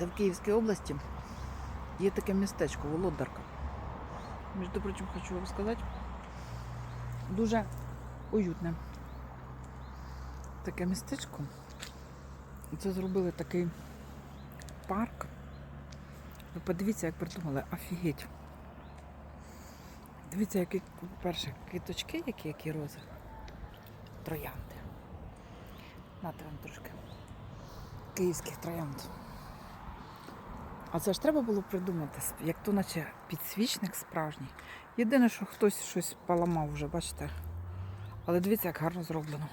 Це в Київській області є таке містечко Володарка. Між прочим, хочу вам сказати, дуже уютне. Таке містечко. Це зробили такий парк. Ви подивіться, як придумали, офігеть. Дивіться, які перше квіточки, які, які рози. Троянди. Нате вам трошки. Київських троянд. А це ж треба було придумати, як то наче підсвічник справжній. Єдине, що хтось щось поламав вже, бачите. Але дивіться, як гарно зроблено.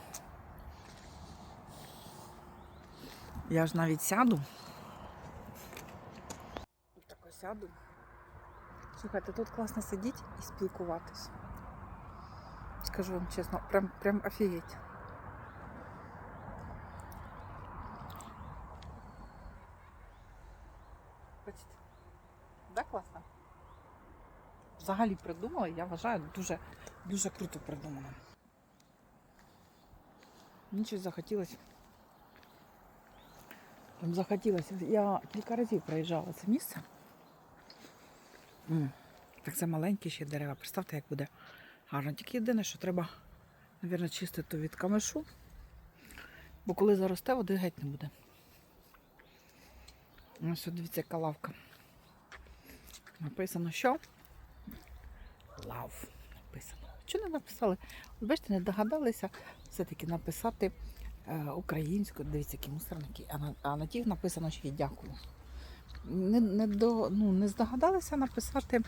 Я ж навіть сяду. Тако сяду. Слухайте, тут класно сидіти і спілкуватись. Скажу вам чесно, прям, прям офігеть. Бачите? Да, класно? Взагалі придумала, я вважаю, дуже, дуже круто придумано. Мені щось захотілося. Захотілося. Я кілька разів проїжджала це місце. Так це маленькі ще дерева. Представте, як буде гарно. Тільки єдине, що треба, мабуть, чистити від камешу. Бо коли заросте, води геть не буде. Ось дивіться, яка лавка. Написано, що? Лав. Написано. Що не написали? Бачите, не догадалися все-таки написати е, українською. Дивіться, які мусорники. А на, а на тих написано ще й дякую. Не, не, до, ну, не здогадалися написати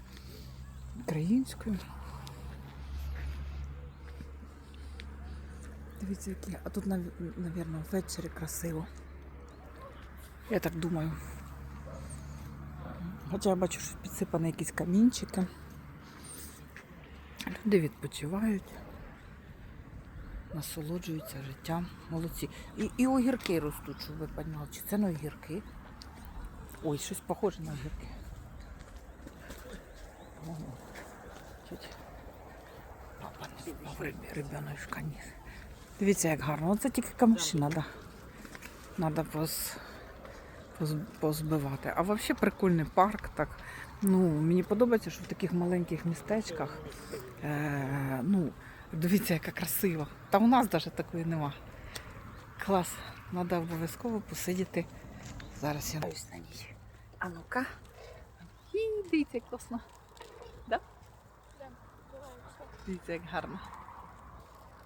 українською. Дивіться, які. А тут, мабуть, ввечері красиво. Я так думаю. Хоча я бачу, що підсипані якісь камінчики. Люди відпочивають, насолоджуються життям. Молодці. І, і огірки ростуть, щоб ви розуміли. Чи це не огірки? Ой, щось похоже на огірки. Папа не спав. Дивіться, як гарно. Оце тільки камиші треба. Треба поз, позбивати. А взагалі прикольний парк. Так. Ну, мені подобається, що в таких маленьких містечках. Е, ну, дивіться, яка красива. Та у нас навіть такої нема. Клас. Треба обов'язково посидіти. Зараз я даюсь на ній. А ну-ка. Дивіться, як класно. Да? Дивіться, як гарно.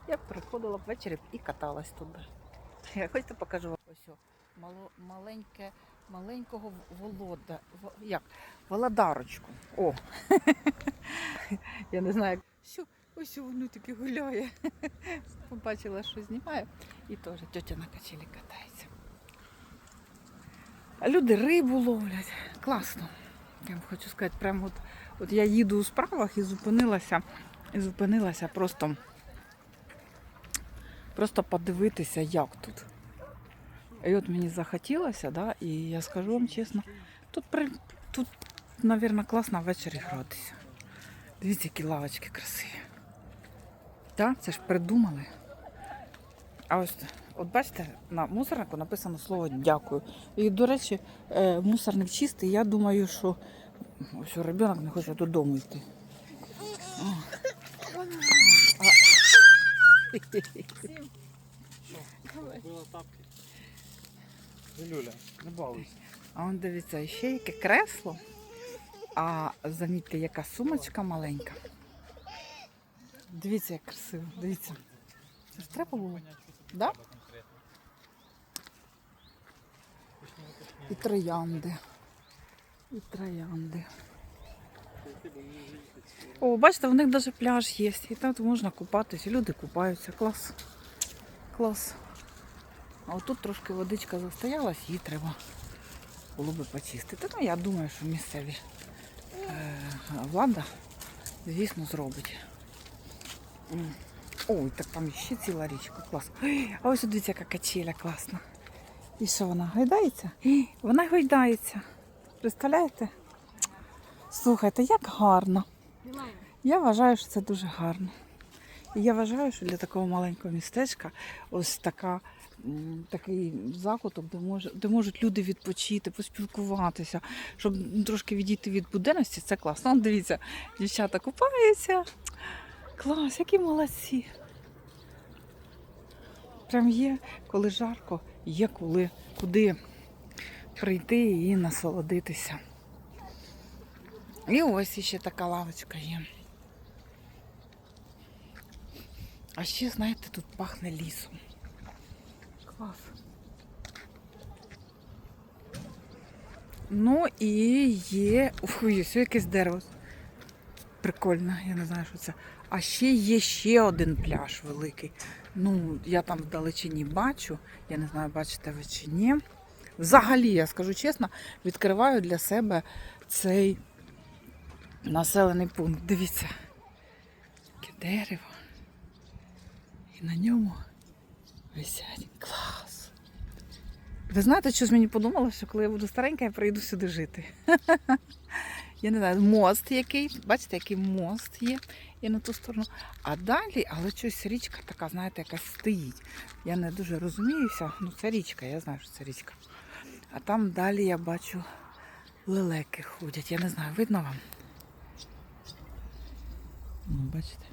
Я приходила ввечері і каталась туди. Я хочете покажу вам ось мало, маленьке, маленького волода. во- Як? Володарочку. О! Я не знаю, як. Що, ось воно таке гуляє. Побачила, що знімає. І теж тетя на качелі катається. Люди рибу ловлять. Класно. Я вам хочу сказати, прямо от, от я їду у справах і зупинилася, і зупинилася просто, просто подивитися, як тут. І от мені захотілося, да, і я скажу вам чесно, тут, при, тут мабуть, класно ввечері гратися. Дивіться, які лавочки красиві. Так, це ж придумали. А ось, от бачите, на мусорнику написано слово дякую. І, до речі, е, мусорник чистий, я думаю, що ось ребенок не хоче додому йти. О. Була тапки. Люля, не балуйся. А он дивіться, ще яке кресло. А замітьте, яка сумочка маленька. Дивіться, як красиво. Дивіться. Це ж треба було. Да? І троянди. І троянди. О, бачите, в них навіть пляж є. І там можна купатися. Люди купаються. Клас. Клас. А отут трошки водичка застоялась, її треба було би почистити. Ну, я думаю, що місцеві е, влада, звісно, зробить. Ой, так там ще ціла річка, клас. А ось дивіться, яка качеля класна. І що вона гойдається? Ій, Вона гойдається. Представляєте? Слухайте, як гарно. Я вважаю, що це дуже гарно. І я вважаю, що для такого маленького містечка ось така такий закуток, де, може, де можуть люди відпочити, поспілкуватися, щоб трошки відійти від буденності, це класно. Дивіться, дівчата купаються. Клас, які молодці. Прям є, коли жарко, є коли куди прийти і насолодитися. І ось іще така лавочка є. А ще, знаєте, тут пахне лісом. Клас. Ну і є. Ух, ось якесь дерево. Прикольно, я не знаю, що це. А ще є ще один пляж великий. Ну, я там вдалечині бачу. Я не знаю, бачите ви чи ні. Взагалі, я скажу чесно, відкриваю для себе цей населений пункт. Дивіться, яке дерево. І на ньому висять. Клас. Ви знаєте, що ж мені подумалося, коли я буду старенька, я прийду сюди жити. Я не знаю, мост який. Бачите, який мост є і на ту сторону. А далі, але щось річка така, знаєте, якась стоїть. Я не дуже розуміюся. Ну, це річка, я знаю, що це річка. А там далі я бачу лелеки ходять. Я не знаю, видно вам? Ну, бачите?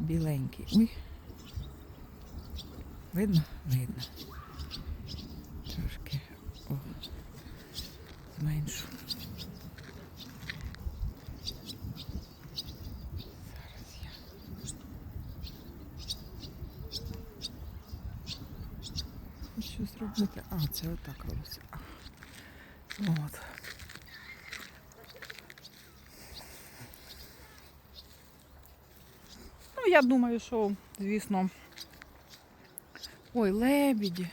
Біленький. Ой. Видно? Видно. Трошки о, зменшу. Зараз я. Хочу зробити. А, це отак робиться. От. Ну, я думаю, що, звісно. Ой, лебеді.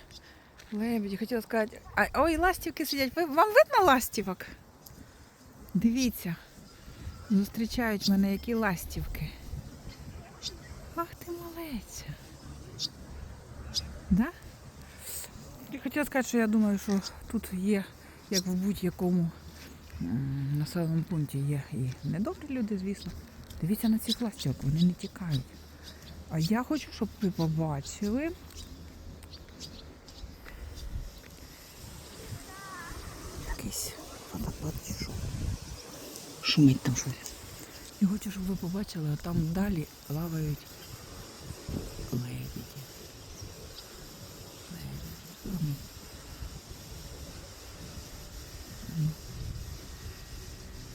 Лебеді, хотіла сказати. А, ой, ластівки сидять. Ви, вам видно ластівок? Дивіться. Зустрічають мене які ластівки. Ах ти малеця. Да? Я хотіла сказати, що я думаю, що тут є, як в будь-якому населеному пункті, є і недобрі люди, звісно. Дивіться на цих ластівок, вони не тікають. А я хочу, щоб ви побачили. Якийсь водопад чи що. Шумить там щось. Я хочу, щоб ви побачили, а там далі. М. М.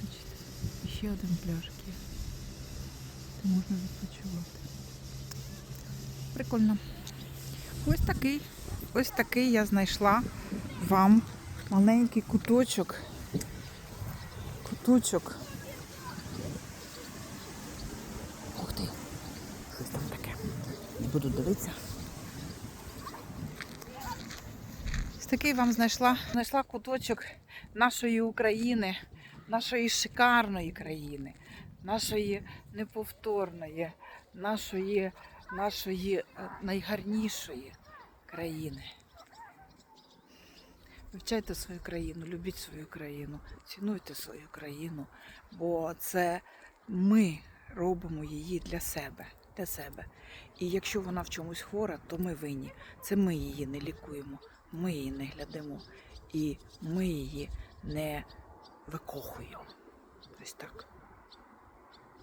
Бачите, Ще один пляжик є. Можна відпочивати. Прикольно. Ось такий. Ось такий я знайшла вам маленький куточок. Куточок. Ух ти. Щось там таке. Буду дивитися. Ось такий вам знайшла. Знайшла куточок нашої України, нашої шикарної країни, нашої неповторної, нашої, нашої е, найгарнішої країни. Вивчайте свою країну, любіть свою країну, цінуйте свою країну, бо це ми робимо її для себе. Для себе. І якщо вона в чомусь хвора, то ми винні. Це ми її не лікуємо, ми її не глядимо і ми її не викохуємо. Ось так.